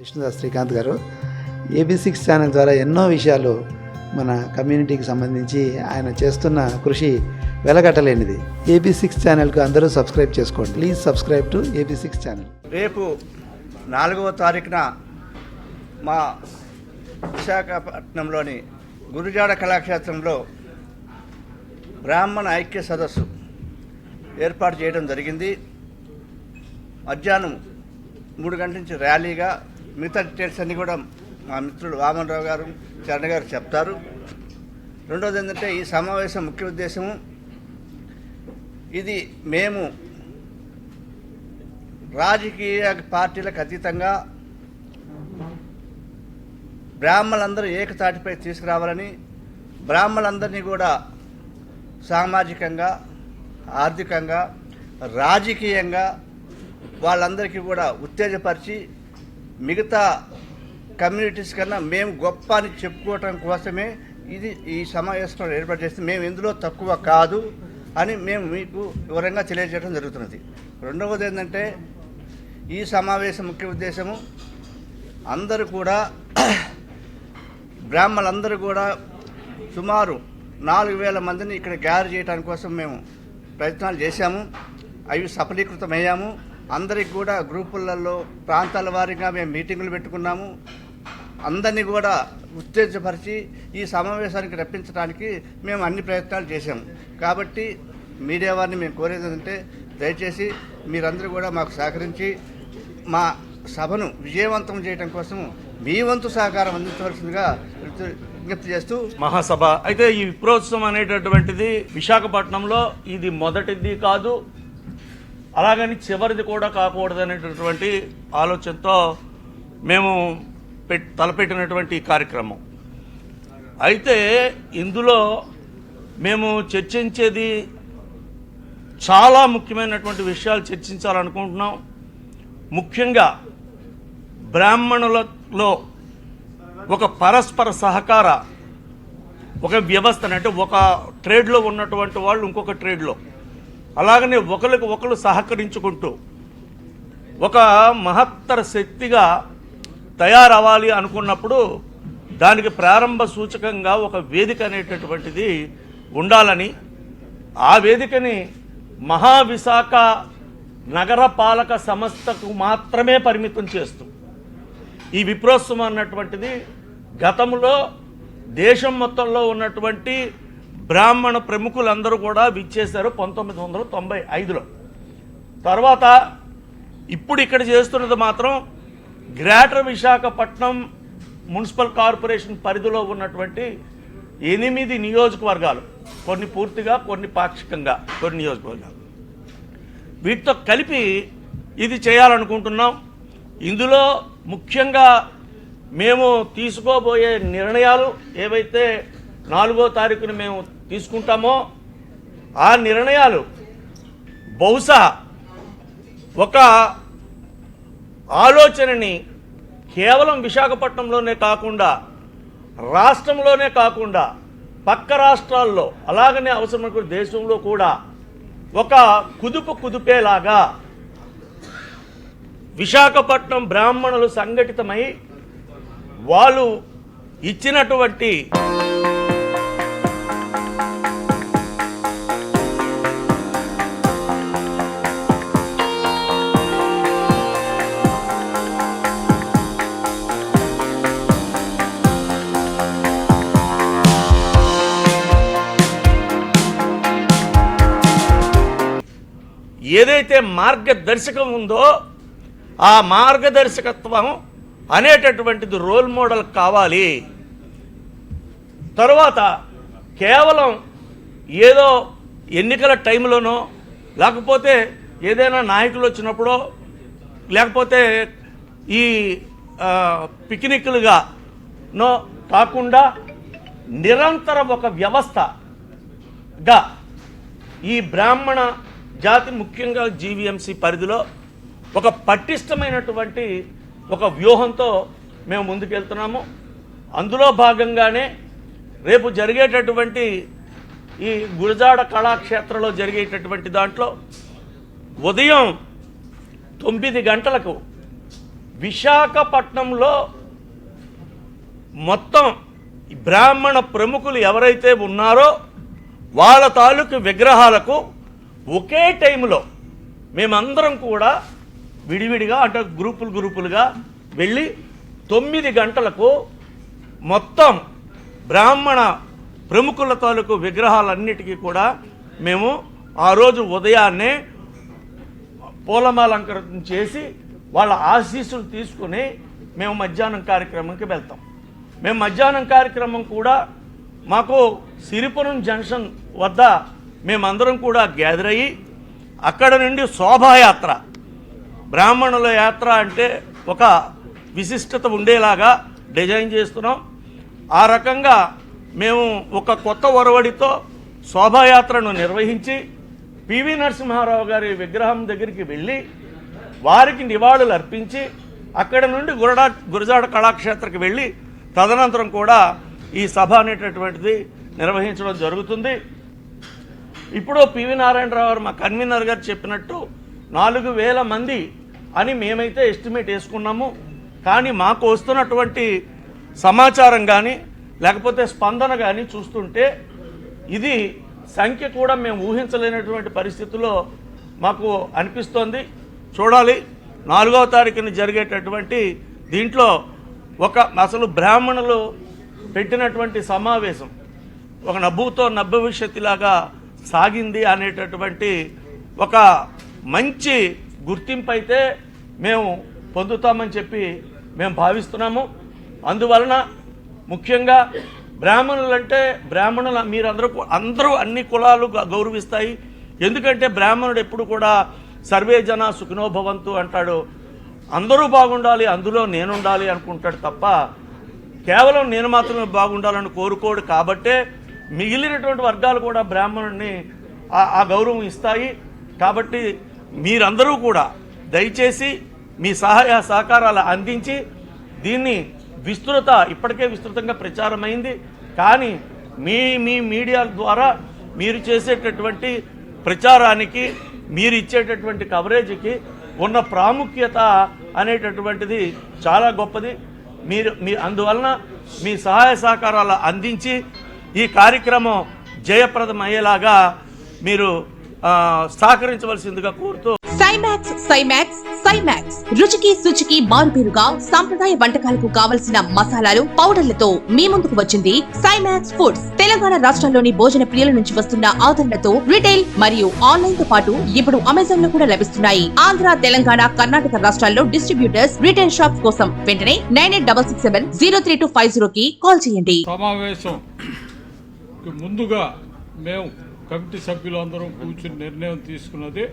విష్ణుదాస్ శ్రీకాంత్ గారు. AB six channel ద్వారా ఎన్నో విషయాలు మన కమ్యూనిటీకి సంబంధించి ఆయన చేస్తున్న కృషి వెలగట్టలేనిది. ఏబీ సిక్స్ ఛానల్కు అందరూ సబ్స్క్రైబ్ చేసుకోండి. Please subscribe to AB six channel. రేపు నాలుగవ తారీఖున మా విశాఖపట్నంలోని గురుజాడ కళాక్షేత్రంలో బ్రాహ్మణ ఐక్య సదస్సు ఏర్పాటు చేయడం జరిగింది. మధ్యాహ్నం మూడు గంటల నుంచి ర్యాలీగా మిగతా డీటెయిల్స్ అన్నీ కూడా మా మిత్రులు వామనరావు గారు చరణ్ గారు చెప్తారు. రెండోది ఏంటంటే ఈ సమావేశం ముఖ్య ఉద్దేశము ఇది మేము రాజకీయ పార్టీలకు అతీతంగా బ్రాహ్మణులందరూ ఏకతాటిపై తీసుకురావాలని బ్రాహ్మణులందరినీ కూడా సామాజికంగా ఆర్థికంగా రాజకీయంగా వాళ్ళందరికీ కూడా ఉత్తేజపరిచి మిగతా కమ్యూనిటీస్ కన్నా మేము గొప్ప అని చెప్పుకోవటం కోసమే ఇది ఈ సమావేశం ఏర్పాటు చేస్తే మేము ఇందులో తక్కువ కాదు అని మేము మీకు వివరంగా తెలియజేయడం జరుగుతున్నది. రెండవది ఏంటంటే ఈ సమావేశం ముఖ్య ఉద్దేశము అందరూ కూడా బ్రాహ్మణులందరూ కూడా సుమారు నాలుగు వేల మందిని ఇక్కడ గ్యారు చేయడానికి కోసం మేము ప్రయత్నాలు చేశాము. అవి సఫలీకృతమయ్యాము. అందరికి కూడా గ్రూపులలో ప్రాంతాల వారీగా మేము మీటింగులు పెట్టుకున్నాము. అందరినీ కూడా ఉత్తేజపరిచి ఈ సమావేశానికి రప్పించడానికి మేము అన్ని ప్రయత్నాలు చేశాము. కాబట్టి మీడియా వారిని మేము కోరేది ఏంటంటే దయచేసి మీరందరూ కూడా మాకు సహకరించి మా సభను విజయవంతం చేయడం కోసం మీ వంతు సహకారం అందించవలసిందిగా విజ్ఞప్తి చేస్తూ మహాసభ. అయితే ఈ విప్రోత్సవం అనేటటువంటిది విశాఖపట్నంలో ఇది మొదటిది కాదు. అలాగని చివరిది కూడా కాకూడదు అనేటటువంటి ఆలోచనతో మేము పెట్ తలపెట్టినటువంటి ఈ కార్యక్రమం. అయితే ఇందులో మేము చర్చించేది చాలా ముఖ్యమైనటువంటి విషయాలు చర్చించాలనుకుంటున్నాం. ముఖ్యంగా బ్రాహ్మణులలో ఒక పరస్పర సహకార ఒక వ్యవస్థను అంటే ఒక ట్రేడ్లో ఉన్నటువంటి వాళ్ళు ఇంకొక ట్రేడ్లో. అలాగనే ఒకరికి ఒకరు సహకరించుకుంటూ ఒక మహత్తర శక్తిగా తయారవ్వాలి అనుకున్నప్పుడు దానికి ప్రారంభ సూచకంగా ఒక వేదిక అనేటటువంటిది ఉండాలని ఆ వేదికని మహావిశాఖ నగరపాలక సంస్థకు మాత్రమే పరిమితం చేస్తూ ఈ విప్రోత్సవం అన్నటువంటిది గతంలో దేశం మొత్తంలో ఉన్నటువంటి బ్రాహ్మణ ప్రముఖులందరూ కూడా విచ్చేశారు పంతొమ్మిది వందల తొంభై ఐదులో. తర్వాత ఇప్పుడు ఇక్కడ చేస్తున్నది మాత్రం గ్రేటర్ విశాఖపట్నం మున్సిపల్ కార్పొరేషన్ పరిధిలో ఉన్నటువంటి ఎనిమిది నియోజకవర్గాలు కొన్ని పూర్తిగా కొన్ని పాక్షికంగా కొన్ని నియోజకవర్గాలు. వీటితో కలిపి ఇది చేయాలనుకుంటున్నాం. ఇందులో ముఖ్యంగా మేము తీసుకోబోయే నిర్ణయాలు ఏవైతే నాలుగో తారీఖున మేము తీసుకుంటామో? ఆ నిర్ణయాలు బహుశా ఒక ఆలోచనని కేవలం విశాఖపట్నంలోనే కాకుండా రాష్ట్రంలోనే కాకుండా పక్క రాష్ట్రాల్లో అలాగనే అవసరమైన దేశంలో కూడా ఒక కుదుపు కుదుపేలాగా విశాఖపట్నం బ్రాహ్మణులు సంఘటితమై వాళ్ళు ఇచ్చినటువంటి ఏదైతే మార్గదర్శకం ఉందో ఆ మార్గదర్శకత్వం అనేటటువంటిది రోల్ మోడల్ కావాలి. తరువాత కేవలం ఏదో ఎన్నికల టైంలోనో లేకపోతే ఏదైనా నాయకులు వచ్చినప్పుడో లేకపోతే ఈ పిక్నిక్లుగా నో కాకుండా నిరంతరం ఒక వ్యవస్థగా ఈ బ్రాహ్మణ జాతి ముఖ్యంగా జీవీఎంసీ పరిధిలో ఒక పటిష్టమైనటువంటి ఒక వ్యూహంతో మేము ముందుకెళ్తున్నాము. అందులో భాగంగానే రేపు జరిగేటటువంటి ఈ గురజాడ కళాక్షేత్రంలో జరిగేటటువంటి దాంట్లో ఉదయం తొమ్మిది గంటలకు విశాఖపట్నంలో మొత్తం ఈ బ్రాహ్మణ ప్రముఖులు ఎవరైతే ఉన్నారో వాళ్ళ తాలూకు విగ్రహాలకు ఒకే టైంలో మేమందరం కూడా విడివిడిగా అంటే గ్రూపులు గ్రూపులుగా వెళ్ళి తొమ్మిది గంటలకు మొత్తం బ్రాహ్మణ ప్రముఖుల తాలూకు విగ్రహాలన్నిటికీ కూడా మేము ఆ రోజు ఉదయాన్నే పూలమాలంకరణ చేసి వాళ్ళ ఆశీస్సులు తీసుకుని మేము మధ్యాహ్నం కార్యక్రమంకి వెళ్తాం. మేము మధ్యాహ్నం కార్యక్రమం కూడా మాకు సిరిపురం జంక్షన్ వద్ద మేమందరం కూడా గ్యాదర్ అయ్యి అక్కడ నుండి శోభాయాత్ర బ్రాహ్మణుల యాత్ర అంటే ఒక విశిష్టత ఉండేలాగా డిజైన్ చేస్తున్నాం. ఆ రకంగా మేము ఒక కొత్త ఒరవడితో శోభాయాత్రను నిర్వహించి పివి నరసింహారావు గారి విగ్రహం దగ్గరికి వెళ్ళి వారికి నివాళులు అర్పించి అక్కడ నుండి గురడా గురజాడ కళాక్షేత్రకి వెళ్ళి తదనంతరం కూడా ఈ సభ అనేటటువంటిది నిర్వహించడం జరుగుతుంది. ఇప్పుడు పివి నారాయణరావు గారు మా కన్వీనర్ గారు చెప్పినట్టు నాలుగు వేల మంది అని మేమైతే ఎస్టిమేట్ వేసుకున్నాము. కానీ మాకు వస్తున్నటువంటి సమాచారం కానీ లేకపోతే స్పందన కానీ చూస్తుంటే ఇది సంఖ్య కూడా మేము ఊహించలేనటువంటి పరిస్థితుల్లో మాకు అనిపిస్తోంది. చూడాలి నాలుగవ తారీఖున జరిగేటటువంటి దీంట్లో ఒక అసలు బ్రాహ్మణులు పెట్టినటువంటి సమావేశం. ఒక నవ్వుతో నభవిష్యత్తులాగా సాగింది అనేటటువంటి ఒక మంచి గుర్తింపు అయితే మేము పొందుతామని చెప్పి మేము భావిస్తున్నాము. అందువలన ముఖ్యంగా బ్రాహ్మణులంటే బ్రాహ్మణుల మీరందరూ అందరూ అన్ని కులాలు గ- గౌరవిస్తాయి. ఎందుకంటే బ్రాహ్మణుడు ఎప్పుడు కూడా సర్వే జన సుఖినోభవంతు అంటాడు. అందరూ బాగుండాలి అందులో నేనుండాలి అనుకుంటాడు తప్ప కేవలం నేను మాత్రమే బాగుండాలని కోరుకోడు కాబట్టే మిగిలినటువంటి వర్గాలు కూడా బ్రాహ్మణుడిని ఆ- గౌరవం ఇస్తాయి. కాబట్టి మీరందరూ కూడా దయచేసి మీ సహాయ సహకారాలు అందించి దీన్ని విస్తృత ఇప్పటికే విస్తృతంగా ప్రచారమైంది. కానీ మీ మీ మీడియా ద్వారా మీరు చేసేటటువంటి ప్రచారానికి మీరు ఇచ్చేటటువంటి కవరేజీకి ఉన్న ప్రాముఖ్యత అనేటటువంటిది చాలా గొప్పది. మీరు మీ అందువలన మీ సహాయ సహకారాలు అందించి ఈ కార్యక్రమం జయప్రదం అయ్యేలాగా మీరు ఆ, సహకరించవలసిందిగా కోరుతూ సైమాక్స్ సైమాక్స్ సైమాక్స్ రుచికి శుచికి మారుపేరుగా సాంప్రదాయ వంటకాలకు కావలసిన మసాలాలు పౌడర్లతో మీ ముందుకు వచ్చింది సైమాక్స్ ఫుడ్స్ తెలంగాణ రాష్ట్రంలోని భోజన ప్రియుల నుంచి వస్తున్న ఆదరణతో రిటైల్ మరియు ఆన్లైన్తో పాటు ఇప్పుడు అమెజాన్లో కూడా లభిస్తున్నాయి. ఆంధ్ర తెలంగాణ కర్ణాటక రాష్ట్రాల్లో డిస్ట్రిబ్యూటర్స్ రిటైల్ షాప్స్ కోసం వెంటనే nine eight double six seven zero three two five zero కి కాల్ చేయండి. సమావేశం ముందుగా మేము కమిటీ సభ్యులందరం కూర్చుని నిర్ణయం తీసుకున్నది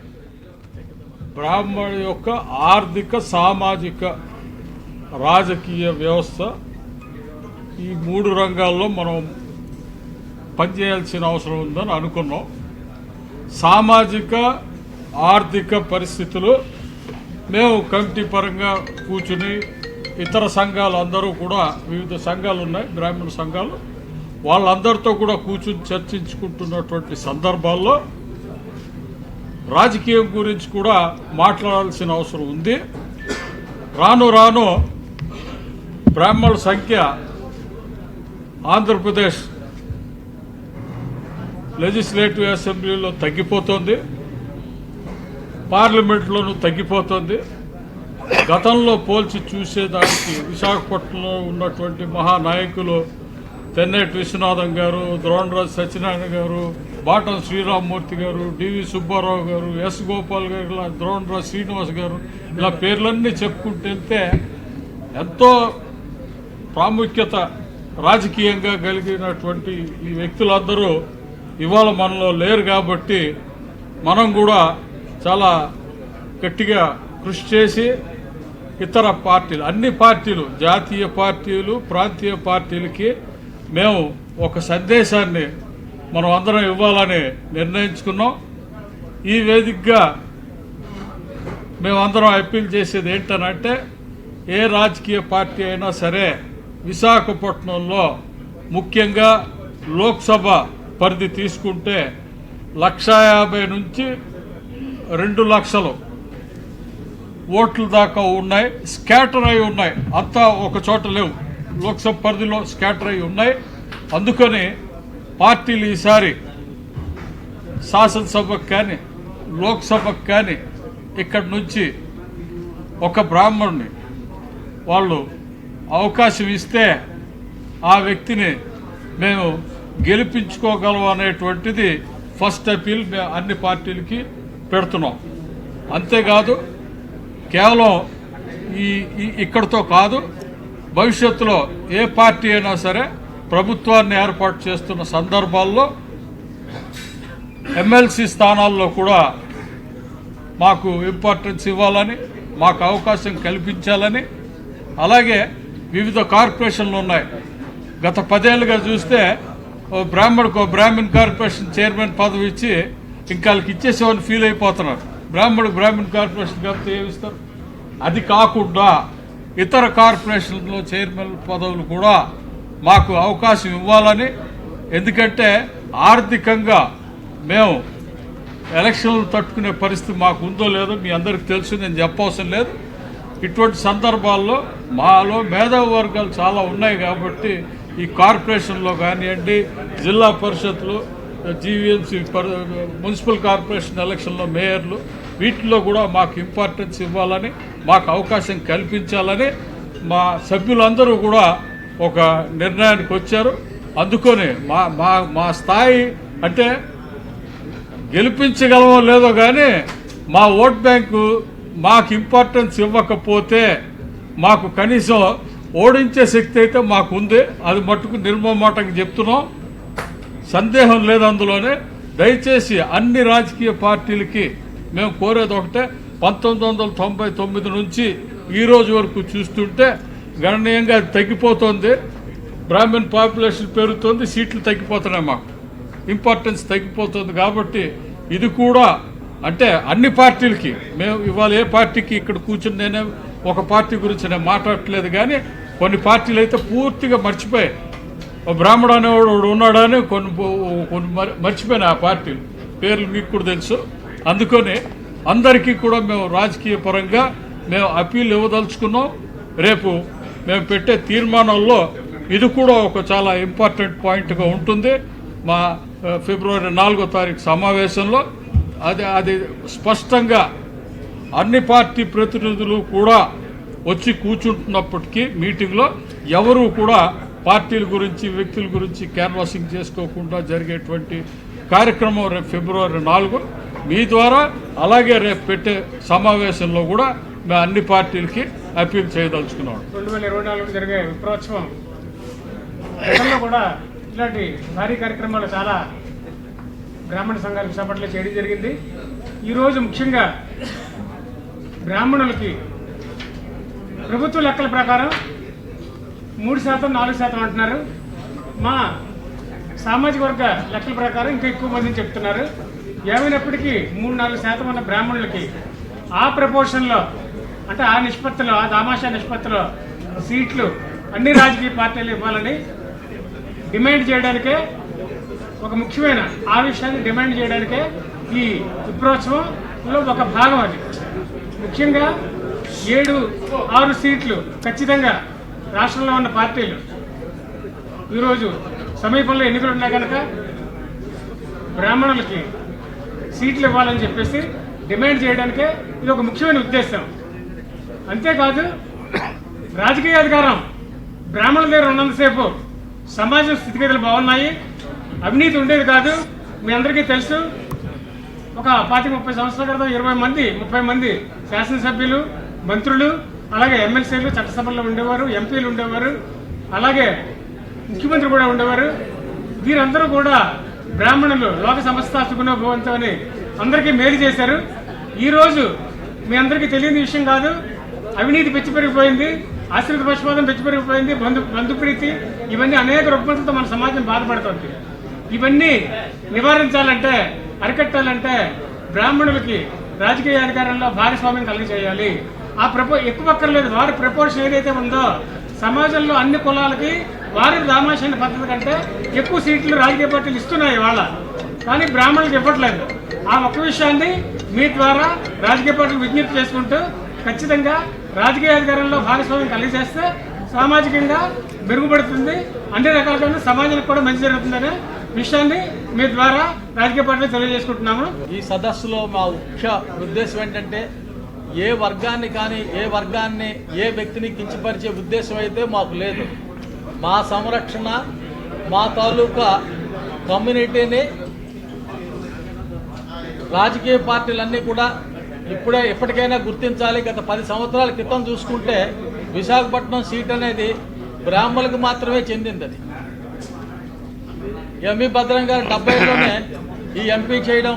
బ్రాహ్మణుల యొక్క ఆర్థిక సామాజిక రాజకీయ వ్యవస్థ. ఈ మూడు రంగాల్లో మనం పనిచేయాల్సిన అవసరం ఉందని అనుకున్నాం. సామాజిక ఆర్థిక పరిస్థితులు మేము కమిటీ పరంగా కూర్చుని ఇతర సంఘాలు అందరూ కూడా వివిధ సంఘాలు ఉన్నాయి బ్రాహ్మణ సంఘాలు. వాళ్ళందరితో కూడా కూర్చుని చర్చించుకుంటున్నటువంటి సందర్భాల్లో రాజకీయం గురించి కూడా మాట్లాడాల్సిన అవసరం ఉంది. రాను రాను బ్రాహ్మణుల సంఖ్య ఆంధ్రప్రదేశ్ లెజిస్లేటివ్ అసెంబ్లీలో తగ్గిపోతుంది. పార్లమెంట్లోనూ తగ్గిపోతుంది. గతంలో పోల్చి చూసేదానికి విశాఖపట్నంలో ఉన్నటువంటి మహానాయకులు తెన్నేటి విశ్వనాథం గారు ద్రోణరాజు సత్యనారాయణ గారు బాటం శ్రీరామ్మూర్తి గారు డివి సుబ్బారావు గారు ఎస్ గోపాల్ గారు ఇలా ద్రోణరాజు శ్రీనివాస్ గారు ఇలా పేర్లన్నీ చెప్పుకుంటూ వెళ్తే ఎంతో ప్రాముఖ్యత రాజకీయంగా కలిగినటువంటి ఈ వ్యక్తులందరూ ఇవాళ మనలో లేరు కాబట్టి మనం కూడా చాలా గట్టిగా కృషి చేసి ఇతర పార్టీలు అన్ని పార్టీలు జాతీయ పార్టీలు ప్రాంతీయ పార్టీలకి మేము ఒక సందేశాన్ని మనం అందరం ఇవ్వాలని నిర్ణయించుకున్నాం. ఈ వేదికగా మేమందరం అప్పీల్ చేసేది ఏంటనంటే ఏ రాజకీయ పార్టీ అయినా సరే విశాఖపట్నంలో ముఖ్యంగా లోక్సభ పరిధి తీసుకుంటే లక్ష యాభై నుంచి రెండు లక్షలు ఓట్లు దాకా ఉన్నాయి. స్కాటర్ అయి ఉన్నాయి. అంతా ఒక చోట లేవు. లోక్సభ పరిధిలో స్కాటర్ అయి ఉన్నాయి. అందుకని పార్టీలు ఈసారి శాసనసభకు కానీ లోక్సభకు కానీ ఇక్కడి నుంచి ఒక బ్రాహ్మణుని వాళ్ళు అవకాశం ఇస్తే ఆ వ్యక్తిని మేము గెలిపించుకోగలం అనేటువంటిది ఫస్ట్ అపీల్ మేము అన్ని పార్టీలకి పెడుతున్నాం. అంతేకాదు కేవలం ఈ ఇక్కడతో ఇక్కడితో కాదు భవిష్యత్తులో ఏ పార్టీ అయినా సరే ప్రభుత్వాన్ని ఏర్పాటు చేస్తున్న సందర్భాల్లో ఎమ్మెల్సీ స్థానాల్లో కూడా మాకు ఇంపార్టెన్స్ ఇవ్వాలని మాకు అవకాశం కల్పించాలని అలాగే వివిధ కార్పొరేషన్లు ఉన్నాయి. గత పదేళ్ళుగా చూస్తే ఓ బ్రాహ్మణకు ఓ బ్రాహ్మణ్ కార్పొరేషన్ చైర్మన్ పదవి ఇచ్చి ఇంకా వాళ్ళకి ఇచ్చేసేవాళ్ళు ఫీల్ అయిపోతున్నారు. బ్రాహ్మణుడు బ్రాహ్మణ్ కార్పొరేషన్ కాబట్టి ఏమిస్తారు అది కాకుండా ఇతర కార్పొరేషన్లో చైర్మన్ పదవులు కూడా మాకు అవకాశం ఇవ్వాలని. ఎందుకంటే ఆర్థికంగా మేము ఎలక్షన్లు తట్టుకునే పరిస్థితి మాకు ఉందో లేదో మీ అందరికి తెలుసు నేను చెప్పవసరం లేదు. ఇటువంటి సందర్భాల్లో మాలో మేధావి వర్గాలు చాలా ఉన్నాయి కాబట్టి ఈ కార్పొరేషన్లో కానివ్వండి జిల్లా పరిషత్లు జీవీఎంసీ మున్సిపల్ కార్పొరేషన్ ఎలక్షన్లో మేయర్లు వీటిల్లో కూడా మాకు ఇంపార్టెన్స్ ఇవ్వాలని మాకు అవకాశం కల్పించాలని మా సభ్యులందరూ కూడా ఒక నిర్ణయానికి వచ్చారు. అందుకొని మా మా మా స్థాయి అంటే గెలిపించగలమో లేదో కానీ మా ఓట్ బ్యాంకు మాకు ఇంపార్టెన్స్ ఇవ్వకపోతే మాకు కనీసం ఓడించే శక్తి అయితే మాకు ఉంది. అది మట్టుకు నిర్మమాటకు చెప్తున్నాం. సందేహం లేదు అందులోనే. దయచేసి అన్ని రాజకీయ పార్టీలకి మేము కోరేది ఒకటే పంతొమ్మిది వందల తొంభై తొమ్మిది నుంచి ఈరోజు వరకు చూస్తుంటే గణనీయంగా తగ్గిపోతుంది. బ్రాహ్మణ్ పాపులేషన్ పెరుగుతుంది సీట్లు తగ్గిపోతున్నాయి మాకు. ఇంపార్టెన్స్ తగ్గిపోతుంది కాబట్టి ఇది కూడా అంటే అన్ని పార్టీలకి మేము ఇవాళ ఏ పార్టీకి ఇక్కడ కూర్చుని నేనే ఒక పార్టీ గురించి నేను మాట్లాడట్లేదు కానీ కొన్ని పార్టీలు అయితే పూర్తిగా మర్చిపోయాయి. ఓ బ్రాహ్మడు అనేవాడు ఉన్నాడని కొన్ని కొన్ని మర్- మర్చిపోయిన ఆ పార్టీలు. పేర్లు మీకు కూడా తెలుసు. అందుకని అందరికీ కూడా మేము రాజకీయ పరంగా మేము అప్పీల్ ఇవ్వదలుచుకున్నాం. రేపు మేము పెట్టే తీర్మానంలో ఇది కూడా ఒక చాలా ఇంపార్టెంట్ పాయింట్గా ఉంటుంది. మా ఫిబ్రవరి నాలుగో తారీఖు సమావేశంలో అది అది స్పష్టంగా అన్ని పార్టీ ప్రతినిధులు కూడా వచ్చి కూర్చుంటున్నప్పటికీ మీటింగ్లో ఎవరు కూడా పార్టీల గురించి వ్యక్తుల గురించి క్యాన్వాసింగ్ చేసుకోకుండా జరిగేటువంటి కార్యక్రమం రేపు ఫిబ్రవరి నాలుగు. మీ ద్వారా అలాగే రేపు పెట్టే సమావేశంలో కూడా మేము అన్ని పార్టీలకి అప్పీల్ చేయదలుచుకున్నాం. రెండు వేల ఇరవై నాలుగు జరిగే విప్రోత్సవం కూడా ఇలాంటి భారీ కార్యక్రమాలు చాలా బ్రాహ్మణ సంఘాలకు విశాఖపట్నంలో చేయడం జరిగింది. ఈరోజు ముఖ్యంగా బ్రాహ్మణులకి ప్రభుత్వ లెక్కల ప్రకారం మూడు శాతం నాలుగు శాతం అంటున్నారు. మా సామాజిక వర్గ లెక్కల ప్రకారం ఇంకా ఎక్కువ మందిని చెప్తున్నారు. ఏమైనప్పటికీ మూడు నాలుగు శాతం ఉన్న బ్రాహ్మణులకి ఆ ప్రపోర్షన్లో అంటే ఆ నిష్పత్తిలో ఆ దామాషా నిష్పత్తిలో సీట్లు అన్ని రాజకీయ పార్టీలు ఇవ్వాలని డిమాండ్ చేయడానికే ఒక ముఖ్యమైన ఆ విషయాన్ని డిమాండ్ చేయడానికే ఈ విప్రోత్సవంలో ఒక భాగం అది. ముఖ్యంగా ఏడు ఆరు సీట్లు ఖచ్చితంగా రాష్ట్రంలో ఉన్న పార్టీలు. ఈరోజు సమీపంలో ఎన్నికలు ఉన్నాయి కనుక బ్రాహ్మణులకి సీట్లు ఇవ్వాలని చెప్పేసి డిమాండ్ చేయడానికే ఇది ఒక ముఖ్యమైన ఉద్దేశం. అంతేకాదు రాజకీయ అధికారం బ్రాహ్మణుల దగ్గర ఉన్నంతసేపు సమాజం స్థితిగతులు బాగున్నాయి. అవినీతి ఉండేది కాదు. మీ అందరికీ తెలుసు ఒక పాతి ముప్పై సంవత్సరాల క్రితం ఇరవై మంది ముప్పై మంది శాసనసభ్యులు మంత్రులు అలాగే ఎమ్మెల్సీలు చట్టసభల్లో ఉండేవారు ఎంపీలు ఉండేవారు అలాగే ముఖ్యమంత్రి కూడా ఉండేవారు. వీరందరూ కూడా బ్రాహ్మణులు లోక సమస్త సుగుణ అని అందరికీ మేలు చేశారు. ఈరోజు మీ అందరికీ తెలియని విషయం కాదు. అవినీతి పెంచి పెరిగిపోయింది ఆశ్రిత పక్షపాతం పెంచి పెరిగిపోయింది బంధు బంధుప్రీతి ఇవన్నీ అనేక రుగ్మతలతో మన సమాజం బాధపడుతుంది. ఇవన్నీ నివారించాలంటే అరికట్టాలంటే బ్రాహ్మణులకి రాజకీయ అధికారంలో భాగస్వామ్యం కలిగజేయాలి. ఆ ప్రపో ఎక్కువ అక్కర్లేదు. వారి ప్రపోర్షన్ ఏదైతే ఉందో సమాజంలో అన్ని కులాలకి వారి రామాషణ పద్ధతి కంటే ఎక్కువ సీట్లు రాజకీయ పార్టీలు ఇస్తున్నాయి వాళ్ళ కానీ బ్రాహ్మణులకు ఇవ్వట్లేదు. ఆ ఒక్క విషయాన్ని మీ ద్వారా రాజకీయ పార్టీలు విజ్ఞప్తి చేసుకుంటూ ఖచ్చితంగా రాజకీయ అధికారంలో భాగస్వామ్యం కలిగజేస్తే సామాజికంగా మెరుగుపడుతుంది. అన్ని రకాలుగా సమాజానికి కూడా మంచి జరుగుతుందనే విషయాన్ని మీ ద్వారా రాజకీయ పార్టీలు తెలియజేసుకుంటున్నాము. ఈ సదస్సులో మా ముఖ్య ఉద్దేశం ఏంటంటే ఏ వర్గాన్ని కానీ ఏ వర్గాన్ని ఏ వ్యక్తిని కించపరిచే ఉద్దేశం అయితే మాకు లేదు. మా సంరక్షణ మా తాలూకా కమ్యూనిటీని రాజకీయ పార్టీలన్నీ కూడా ఇప్పుడే ఎప్పటికైనా గుర్తించాలి. గత పది సంవత్సరాల క్రితం చూసుకుంటే విశాఖపట్నం సీట్ అనేది బ్రాహ్మణులకు మాత్రమే చెందింది అది. ఎంఈ భద్రం గారు డెబ్బైలోనే ఈ ఎంపీ చేయడం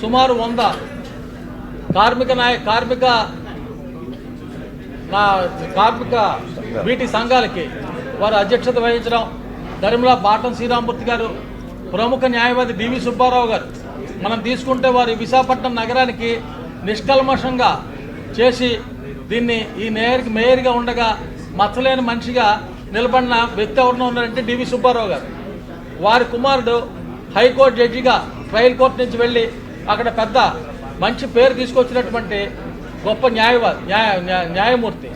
సుమారు వంద కార్మిక నాయ కార్మిక కార్మిక వీటి సంఘాలకి వారు అధ్యక్షత వహించడం ధర్మలా బాటం శ్రీరామూర్తి గారు ప్రముఖ న్యాయవాది డివి సుబ్బారావు గారు. మనం తీసుకుంటే వారు విశాఖపట్నం నగరానికి నిష్కల్మషంగా చేసి దీన్ని ఈ మేయర్కి మేయర్గా ఉండగా మచ్చలేని మనిషిగా నిలబడిన వ్యక్తి ఎవరినో ఉన్నారంటే డివి సుబ్బారావు గారు. వారి కుమారుడు హైకోర్టు జడ్జిగా ట్రయల్ కోర్టు నుంచి వెళ్ళి అక్కడ పెద్ద మంచి పేరు తీసుకొచ్చినటువంటి గొప్ప న్యాయవాది న్యాయ న్యాయ- న్యాయమూర్తి.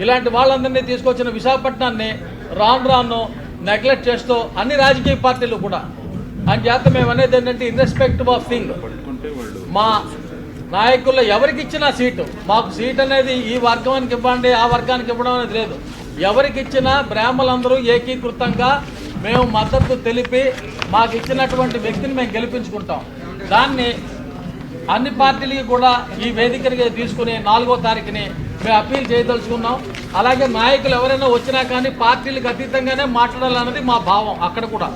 ఇలాంటి వాళ్ళందరినీ తీసుకొచ్చిన విశాఖపట్నాన్ని రాను రాను నెగ్లెక్ట్ చేస్తూ అన్ని రాజకీయ పార్టీలు కూడా. అని చేత మేము అనేది ఏంటంటే ఇర్రెస్పెక్టివ్ ఆఫ్ థింగ్ మా నాయకుల్లో ఎవరికి ఇచ్చినా సీటు. మాకు సీట్ అనేది ఈ వర్గానికి ఇవ్వండి ఆ వర్గానికి ఇవ్వడం అనేది లేదు. ఎవరికి ఇచ్చినా బ్రాహ్మలందరూ ఏకీకృతంగా మేము మద్దతు తెలిపి మాకు ఇచ్చినటువంటి వ్యక్తిని మేము గెలిపించుకుంటాం. దాన్ని అన్ని పార్టీలకి కూడా ఈ వేదికగా తీసుకుని నాలుగో తారీఖుని మేము అప్పీల్ చేయదలుచుకున్నాం. అలాగే నాయకులు ఎవరైనా వచ్చినా కానీ పార్టీలకు అతీతంగానే మాట్లాడాలన్నది మా భావం అక్కడ కూడా.